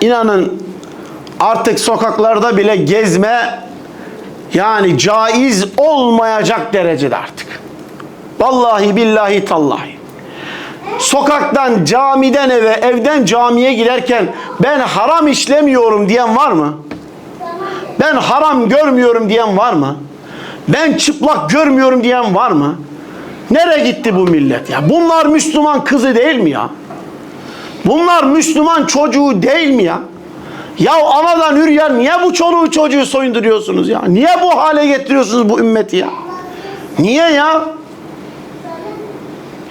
inanın artık sokaklarda bile gezme yani caiz olmayacak derecede artık. Vallahi billahi tallahi. Sokaktan camiden eve, evden camiye giderken ben haram işlemiyorum diyen var mı? Ben haram görmüyorum diyen var mı? Ben çıplak görmüyorum diyen var mı? Nereye gitti bu millet ya? Bunlar Müslüman kızı değil mi ya? Bunlar Müslüman çocuğu değil mi ya? Ya anadan hüryan niye bu çoluğu çocuğu soyunduruyorsunuz ya? Niye bu hale getiriyorsunuz bu ümmeti ya? Niye ya?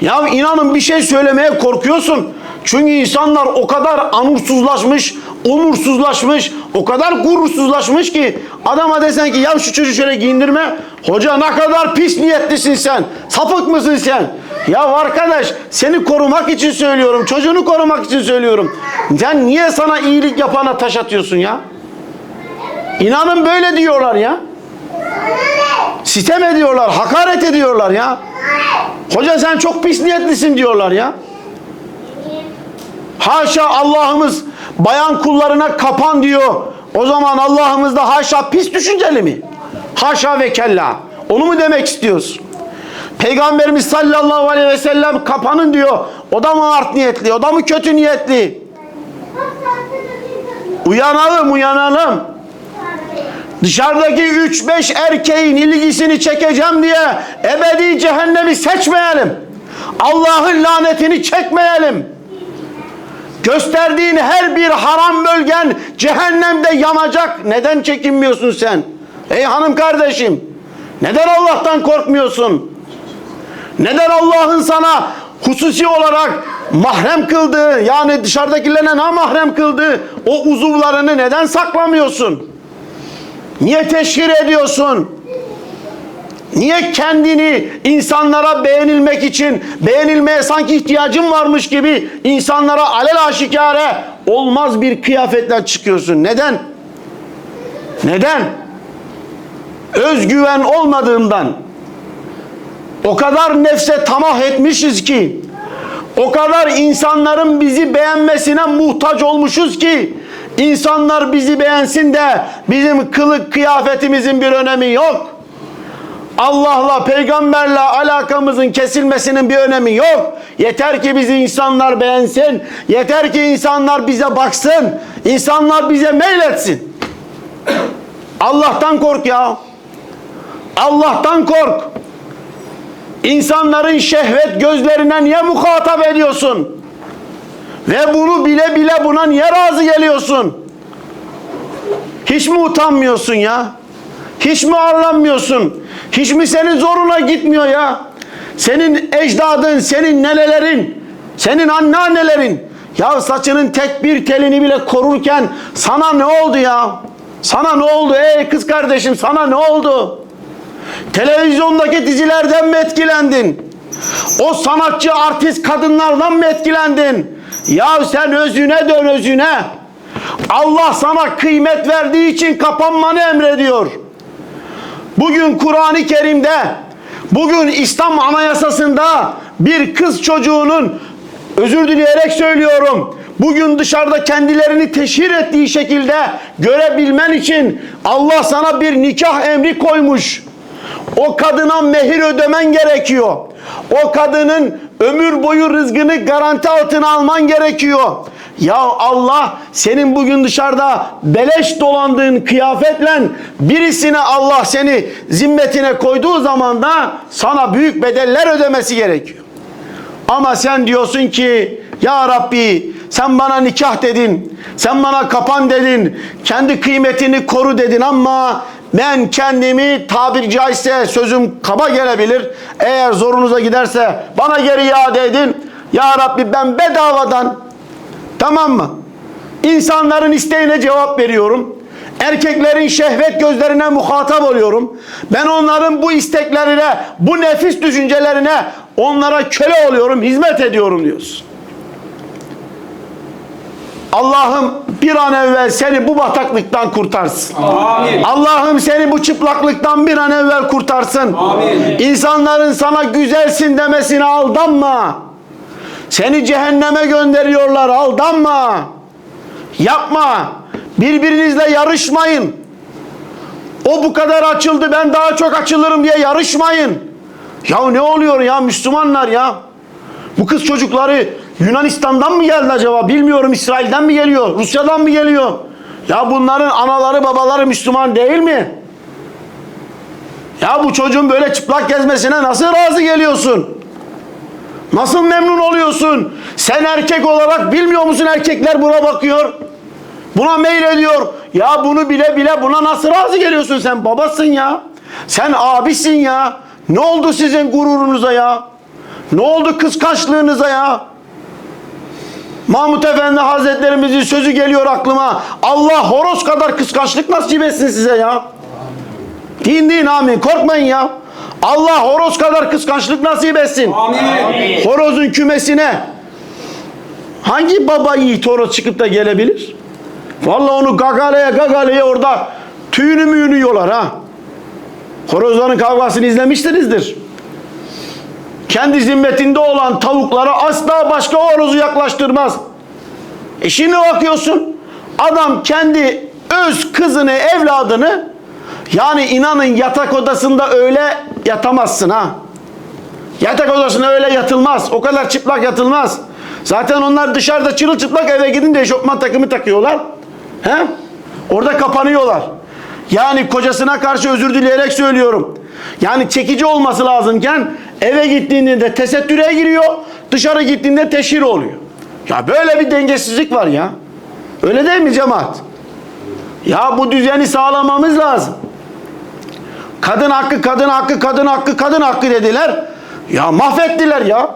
Ya inanın bir şey söylemeye korkuyorsun. Çünkü insanlar o kadar anursuzlaşmış, onursuzlaşmış, o kadar gurursuzlaşmış ki adama desen ki ya şu çocuğu şöyle giyindirme. Hoca ne kadar pis niyetlisin sen. Sapık mısın sen? Ya arkadaş seni korumak için söylüyorum. Çocuğunu korumak için söylüyorum. Sen niye sana iyilik yapana taş atıyorsun ya? İnanın böyle diyorlar ya. Sitem ediyorlar, hakaret ediyorlar ya. Hoca sen çok pis niyetlisin diyorlar ya. Haşa Allah'ımız bayan kullarına kapan diyor. O zaman Allah'ımız da haşa pis düşünceli mi? Haşa ve kella. Onu mu demek istiyorsun? Peygamberimiz sallallahu aleyhi ve sellem kapanın diyor. O da mı art niyetli? O da mı kötü niyetli? Uyanalım uyanalım. Dışarıdaki 3-5 erkeğin ilgisini çekeceğim diye ebedi cehennemi seçmeyelim. Allah'ın lanetini çekmeyelim. Gösterdiğin her bir haram bölgen cehennemde yanacak. Neden çekinmiyorsun sen? Ey hanım kardeşim. Neden Allah'tan korkmuyorsun? Neden Allah'ın sana hususi olarak mahrem kıldığı yani dışarıdakilerine namahrem kıldığı o uzuvlarını neden saklamıyorsun? Niye teşhir ediyorsun? Niye kendini insanlara beğenilmek için beğenilmeye sanki ihtiyacın varmış gibi insanlara alel aşikare olmaz bir kıyafetle çıkıyorsun? Neden? Neden? Özgüven olmadığından o kadar nefse tamah etmişiz ki o kadar insanların bizi beğenmesine muhtaç olmuşuz ki insanlar bizi beğensin de bizim kılık kıyafetimizin bir önemi yok. Allah'la peygamberle alakamızın kesilmesinin bir önemi yok. Yeter ki bizi insanlar beğensin. Yeter ki insanlar bize baksın. İnsanlar bize meyletsin. Allah'tan kork ya. Allah'tan kork. İnsanların şehvet gözlerine niye muhatap ediyorsun? Ve bunu bile bile buna niye razı geliyorsun? Hiç mi utanmıyorsun ya? Hiç mi arlanmıyorsun? Hiç mi senin zoruna gitmiyor ya? Senin ecdadın, senin nenelerin, senin anneannelerin ya saçının tek bir telini bile korurken sana ne oldu ya? Sana ne oldu ey kız kardeşim sana ne oldu? Televizyondaki dizilerden mi etkilendin? O sanatçı artist kadınlardan mı etkilendin? Ya sen özüne dön özüne. Allah sana kıymet verdiği için kapanmanı emrediyor. Bugün Kur'an-ı Kerim'de, bugün İslam Anayasası'nda bir kız çocuğunun, özür dileyerek söylüyorum, bugün dışarıda kendilerini teşhir ettiği şekilde görebilmen için Allah sana bir nikah emri koymuş. O kadına mehir ödemen gerekiyor. O kadının ömür boyu rızkını garanti altına alman gerekiyor. Ya Allah senin bugün dışarıda beleş dolandığın kıyafetle birisine Allah seni zimmetine koyduğu zaman da sana büyük bedeller ödemesi gerekiyor. Ama sen diyorsun ki ya Rabbi sen bana nikah dedin. Sen bana kapan dedin. Kendi kıymetini koru dedin ama ben kendimi tabiri caizse sözüm kaba gelebilir. Eğer zorunuza giderse bana geri iade edin. Ya Rabbi ben bedavadan tamam mı? İnsanların isteğine cevap veriyorum. Erkeklerin şehvet gözlerine muhatap oluyorum. Ben onların bu isteklerine, bu nefis düşüncelerine onlara köle oluyorum, hizmet ediyorum diyorsun. Allah'ım bir an evvel seni bu bataklıktan kurtarsın. Allah'ım seni bu çıplaklıktan bir an evvel kurtarsın. Amin. İnsanların sana güzelsin demesine aldanma. Seni cehenneme gönderiyorlar aldanma. Yapma. Birbirinizle yarışmayın. O bu kadar açıldı ben daha çok açılırım diye yarışmayın. Ya ne oluyor ya Müslümanlar ya? Bu kız çocukları Yunanistan'dan mı geldi acaba? Bilmiyorum İsrail'den mi geliyor? Rusya'dan mı geliyor? Ya bunların anaları babaları Müslüman değil mi? Ya bu çocuğun böyle çıplak gezmesine nasıl razı geliyorsun? Nasıl memnun oluyorsun? Sen erkek olarak bilmiyor musun erkekler buna bakıyor? Buna meyil ediyor. Ya bunu bile bile buna nasıl razı geliyorsun sen? Babasın ya. Sen abisin ya. Ne oldu sizin gururunuza ya? Ne oldu kıskançlığınıza ya? Mahmut Efendi Hazretlerimizin sözü geliyor aklıma. Allah horoz kadar kıskançlık nasip etsin size ya. Din din amin. Korkmayın ya. Allah horoz kadar kıskançlık nasip etsin. Amin. Horozun kümesine hangi baba yiğit horoz çıkıp da gelebilir? Vallahi onu gagaleye gagaleye orada tüyünü müyünü yolar ha. Horozların kavgasını izlemişsinizdir. Kendi zimmetinde olan tavuklara asla başka horozu yaklaştırmaz. E şimdi bakıyorsun adam kendi öz kızını evladını yani inanın yatak odasında öyle yatamazsın ha. Yatak odasına öyle yatılmaz. O kadar çıplak yatılmaz. Zaten onlar dışarıda çırılçıplak eve gidince eşofman takımı takıyorlar. He? Orada kapanıyorlar. Yani kocasına karşı özür dileyerek söylüyorum. Yani çekici olması lazımken eve gittiğinde de tesettüre giriyor. Dışarı gittiğinde teşhir oluyor. Ya böyle bir dengesizlik var ya. Öyle değil mi cemaat? Ya bu düzeni sağlamamız lazım. Kadın hakkı, kadın hakkı, kadın hakkı, kadın hakkı dediler. Ya mahvettiler ya.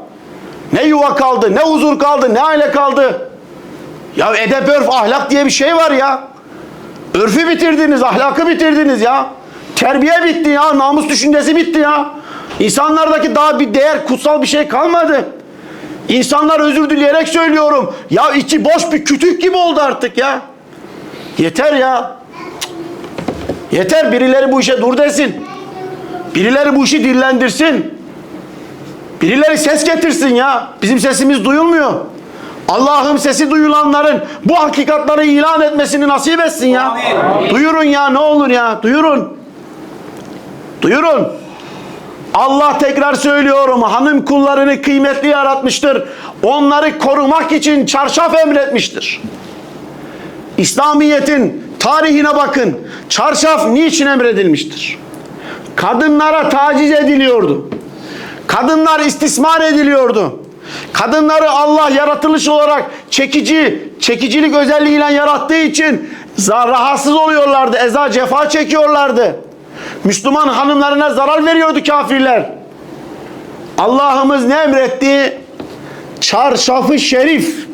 Ne yuva kaldı, ne huzur kaldı, ne aile kaldı. Ya edep, örf, ahlak diye bir şey var ya. Örfü bitirdiniz, ahlakı bitirdiniz ya. Terbiye bitti ya, namus düşüncesi bitti ya. İnsanlardaki daha bir değer, kutsal bir şey kalmadı. İnsanlar özür dileyerek söylüyorum. Ya içi boş bir kütük gibi oldu artık ya. Yeter ya. Yeter birileri bu işe dur desin. Birileri bu işi dillendirsin. Birileri ses getirsin ya. Bizim sesimiz duyulmuyor. Allah'ım sesi duyulanların bu hakikatları ilan etmesini nasip etsin ya. Amin. Duyurun ya ne olur ya. Duyurun. Duyurun. Allah tekrar söylüyorum hanım kullarını kıymetli yaratmıştır. Onları korumak için çarşaf emretmiştir. İslamiyet'in tarihine bakın. Çarşaf niçin emredilmiştir? Kadınlara taciz ediliyordu. Kadınlar istismar ediliyordu. Kadınları Allah yaratılış olarak çekici, çekicilik özelliğiyle yarattığı için rahatsız oluyorlardı. Eza cefa çekiyorlardı. Müslüman hanımlarına zarar veriyordu kafirler. Allah'ımız ne emretti? Çarşafı şerif.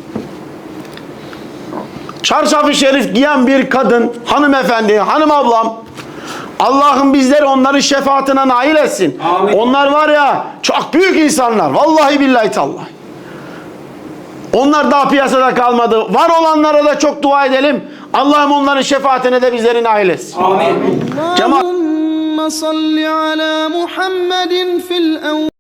Çarşafı şerif giyen bir kadın, hanımefendi, hanım ablam, Allah'ım bizleri onların şefaatine nail etsin. Amin. Onlar var ya çok büyük insanlar. Vallahi billahi tallah. Onlar daha piyasada kalmadı. Var olanlara da çok dua edelim. Allah'ım onların şefaatine de bizleri nail etsin. Amin. Cemaat صل على محمد في الأول.